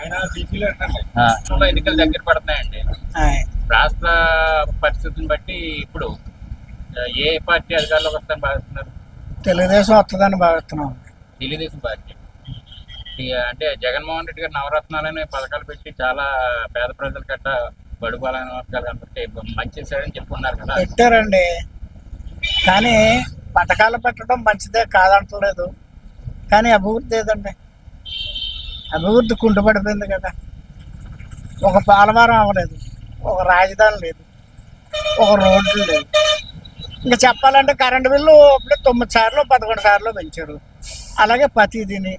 ఆయన ఎన్నికలు దగ్గర పడుతున్నాయండి. రాష్ట్ర పరిస్థితిని బట్టి ఇప్పుడు ఏ పార్టీ అధికారంలోకి వస్తారని భావిస్తున్నారు? తెలుగుదేశం వస్తుందని భావిస్తున్నాం. తెలుగుదేశం పార్టీ. అంటే జగన్మోహన్ రెడ్డి గారు నవరత్నాలని పథకాలు పెట్టి చాలా పేద ప్రజల కట్ట బడుబాలైన వర్గాలు అందరికీ మంచి చేశాడని చెప్పుకున్నారు కదా. పెట్టారండి. కానీ పథకాలు పెట్టడం మంచిదే కాదంటలేదు. కానీ అభివృద్ధి ఏదండి? అభివృద్ధి కుంటుపడిపోయింది కదా. ఒక పోలవరం అవ్వలేదు. ఒక రాజధాని లేదు. ఒక రోడ్లు లేవు. ఇంకా చెప్పాలంటే కరెంటు బిల్లు ఇప్పుడు తొమ్మిది సార్లు పదకొండు సార్లు పెంచారు. అలాగే ప్రతిదిని.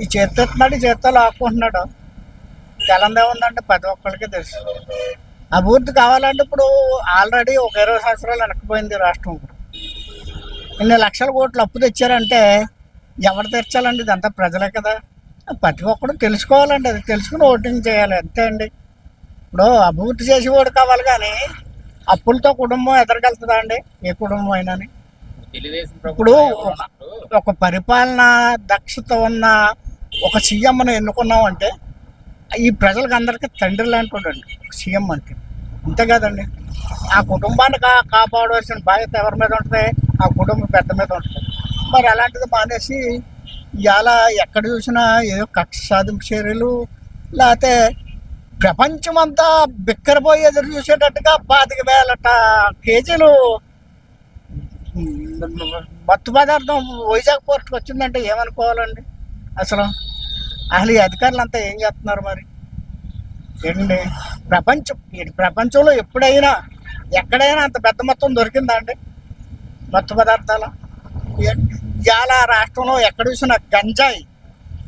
ఈ చేత్తెత్తున్నాడు ఈ చేత్తో లాక్కుంటున్నాడు. తెలందే ఉందంటే ప్రతి ఒక్కరికి తెలుసు. అభివృద్ధి కావాలంటే ఇప్పుడు ఆల్రెడీ ఒక ఇరవై సంవత్సరాలు వెనక్కిపోయింది రాష్ట్రం ఇన్ని లక్షల కోట్లు అప్పు తెచ్చారంటే ఎవరు తెచ్చాలండి? ఇదంతా ప్రజలే కదా. ప్రతి ఒక్కరు తెలుసుకోవాలండి అది తెలుసుకుని ఓటింగ్ చేయాలి అంతే అండి. ఇప్పుడు అభివృద్ధి చేసేవాడు కావాలి కానీ అప్పులతో కుటుంబం ఎదరగలుగుతుందా అండి? ఏ కుటుంబం తెలుగుదేశం ఇప్పుడు ఒక పరిపాలన దక్షత ఉన్న ఒక సీఎంను ఎన్నుకున్నాం అంటే ఈ ప్రజలకు అందరికీ తండ్రి లాంటి సీఎం అంటే. అంతే కదండి. ఆ కుటుంబాన్ని కా కాపాడవలసిన బాధ్యత ఎవరి మీద ఉంటుంది? ఆ కుటుంబం పెద్ద మీద ఉంటుంది. మరి అలాంటిది మానేసి ఇవాళ ఎక్కడ చూసినా ఏదో కక్ష సాధింపు చర్యలు లేకపోతే ప్రపంచమంతా బిక్కరపోయి ఎదురు చూసేటట్టుగా పాతిక వేలట కేజీలు మత్తు పదార్థం వైజాగ్ పోర్ట్కి వచ్చిందంటే ఏమనుకోవాలండి? అసలు అసలు ఈ అధికారులు అంతా ఏం చేస్తున్నారు మరి? ఏంటండి? ప్రపంచం ఈ ప్రపంచంలో ఎప్పుడైనా ఎక్కడైనా అంత పెద్ద మొత్తం దొరికిందా అండి? మత్తు పదార్థాలు? ఇవాళ రాష్ట్రంలో ఎక్కడ చూసినా గంజాయి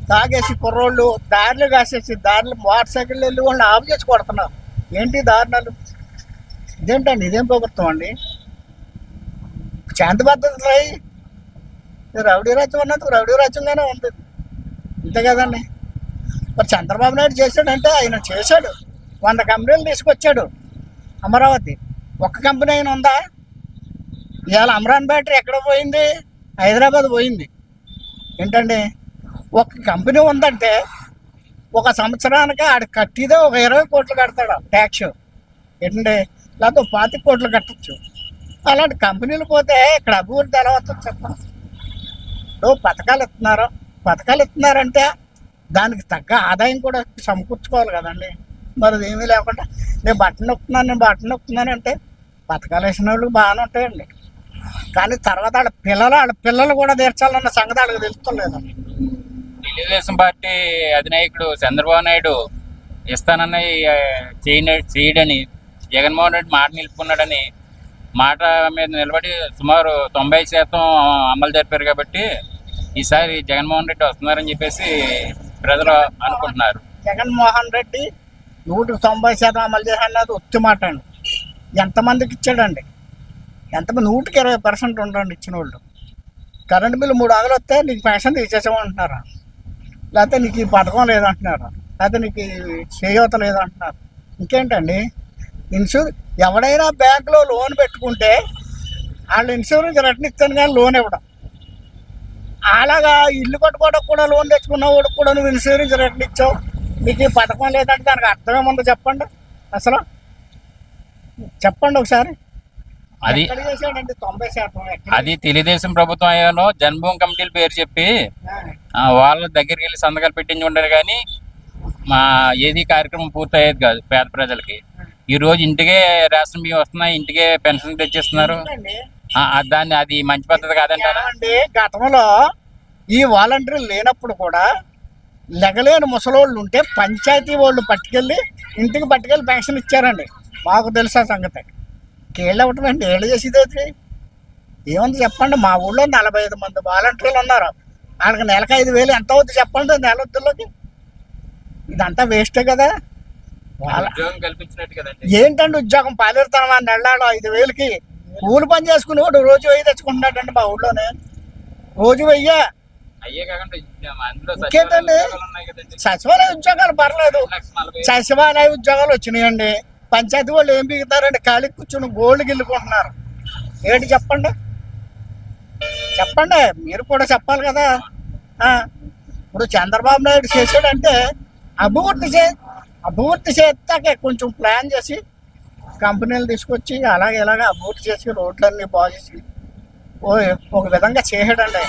తాగేసి కుర్రోళ్ళు దారిలు కాసేసి దారిలు మోటార్ సైకిల్ వెళ్ళి వాళ్ళు ఆఫ్ చేసి కొడుతున్నారు. ఏంటి దారుణాలు? ఇదేంటండి? ఇదేం ప్రభుత్వం అండి? శాంతి పద్ధతులు అయి రౌడీ రాజ్యం అన్నది రౌడీ రాజ్యంగానే ఉంది. అంతే కదండి? మరి చంద్రబాబు నాయుడు చేశాడంటే ఆయన చేశాడు. వంద కంపెనీలు తీసుకొచ్చాడు అమరావతి. ఒక్క కంపెనీ అయిన ఉందా? ఇవాళ అమరాన్ బ్యాటరీ ఎక్కడ పోయింది? హైదరాబాద్ పోయింది. ఏంటండి? ఒక కంపెనీ ఉందంటే ఒక సంవత్సరానికి ఆడ కట్టిదే ఒక ఇరవై కోట్లు కడతాడు ట్యాక్స్ ఏంటండి? లేకపోతే పాతి పాతిక కోట్లు కట్టచ్చు. అలాంటి కంపెనీలు పోతే ఇక్కడ అభివృద్ధి ఎలా వస్తుంది చెప్పండి. ఇప్పుడు పథకాలు ఇస్తున్నారు. పథకాలు ఇస్తున్నారంటే దానికి తగ్గ ఆదాయం కూడా సమకూర్చుకోవాలి కదండి. మరి ఏమీ లేకుండా నేను బట్టను నొక్కుతున్నాను నేను బట్టను నొక్కుతున్నాను అంటే పథకాలు వేసిన వాళ్ళు బాగానే ఉంటాయండి. కానీ తర్వాత వాళ్ళ పిల్లలు వాళ్ళ పిల్లలు కూడా తీర్చాలన్న సంగతి వాళ్ళకి తెలుస్తలేదు. తెలుగుదేశం పార్టీ అధినాయకుడు చంద్రబాబు నాయుడు ఇస్తానన్న చేయడని జగన్మోహన్ రెడ్డి మాట నిలుపుకున్నాడని మాట మీద నిలబడి సుమారు తొంభై శాతం అమలు జరిపారు కాబట్టి ఈసారి జగన్మోహన్ రెడ్డి వస్తున్నారని చెప్పేసి ప్రజలు అనుకుంటున్నారు. జగన్మోహన్ రెడ్డి నూటికి తొంభై శాతం అమలు చేసినది ఒత్తి మాట అండి ఎంతమందికి ఇచ్చాడండి? ఎంతమంది నూటికి ఇరవై పర్సెంట్ ఉండండి ఇచ్చిన వాళ్ళు కరెంట్ బిల్లు మూడు వందలు వస్తే నీకు పెన్షన్ తీసేసామంటున్నారా లేకపోతే నీకు ఈ పథకం లేదంటున్నారు. లేకపోతే నీకు చేయవత చేయూత లేదంటున్నారు. ఇంకేంటండి? ఇన్సూరెన్స్ ఎవడైనా బ్యాంకులో లోన్ పెట్టుకుంటే వాళ్ళు ఇన్సూరెన్స్ రిటర్న్ ఇస్తాను కానీ లోన్ ఇవ్వడం. అలాగా ఇల్లు కట్టుకోవడానికి కూడా లోన్ తెచ్చుకున్న వాడికి కూడా నువ్వు ఇన్సూరెన్స్ రిటర్న్ ఇచ్చావు. నీకు ఈ పథకం లేదంటే దానికి అర్థమేముందో చెప్పండి. అసలు చెప్పండి ఒకసారి. అది? అది తెలుగుదేశం ప్రభుత్వం అయ్యాలో జన్మభూమి కమిటీల పేరు చెప్పి వాళ్ళ దగ్గరికి వెళ్ళి సంతకాలు పెట్టించి ఉండరు కానీ మా ఏది కార్యక్రమం పూర్తయ్యేది కాదు పేద ప్రజలకి. ఈ రోజు ఇంటికే రేషన్ బియ్యం వస్తున్నాయి ఇంటికే పెన్షన్ తెచ్చిస్తున్నారు. దాన్ని అది మంచి పద్ధతి ఏమండి గతంలో ఈ వాలంటీర్లు లేనప్పుడు కూడా లెగలేని ముసలోళ్ళు ఉంటే పంచాయతీ వాళ్ళు పట్టుకెళ్ళి ఇంటికి పట్టుకెళ్ళి పెన్షన్ ఇచ్చారండి. మాకు తెలుసా సంగతి? కేళ్ళు అవ్వటం అండి ఏళ్ళు చేసేది ఏముంది చెప్పండి మా ఊళ్ళో నలభై ఐదు మంది వాలంటీర్లు ఉన్నారు. వాళ్ళకి నెలకు ఐదు వేలు ఎంత అవుతుంది చెప్పండి నెల వద్దులోకి ఇదంతా వేస్టే కదా. ఏంటండి ఉద్యోగం? పాలిరుతామా నెలలు ఐదు వేలకి. కూలి పని చేసుకునేవాడు రోజు వెయ్యి తెచ్చుకుంటున్నాడండి మా ఊళ్ళోనే. రోజు వెయ్యా. ఇంకేంటండి? సచివాలయ ఉద్యోగాలు పర్లేదు. సచివాలయ ఉద్యోగాలు వచ్చినాయండి. పంచాయతీ వాళ్ళు ఏం బిగుతారండి ఖాళీ కూర్చుని గోల్డ్ గిల్లుకుంటున్నారు. ఏంటి చెప్పండి? చెప్పండి మీరు కూడా చెప్పాలి కదా. ఇప్పుడు చంద్రబాబు నాయుడు చేశాడంటే అభివృద్ధి చే అభివృద్ధి చేస్తాకే కొంచెం ప్లాన్ చేసి కంపెనీలు తీసుకొచ్చి అలాగే ఇలాగ అభివృద్ధి చేసి రోడ్లన్నీ బాగు చేసి ఓ ఒక విధంగా చేయడండి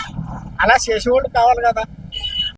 అలా చేసేవాళ్ళు కావాలి కదా.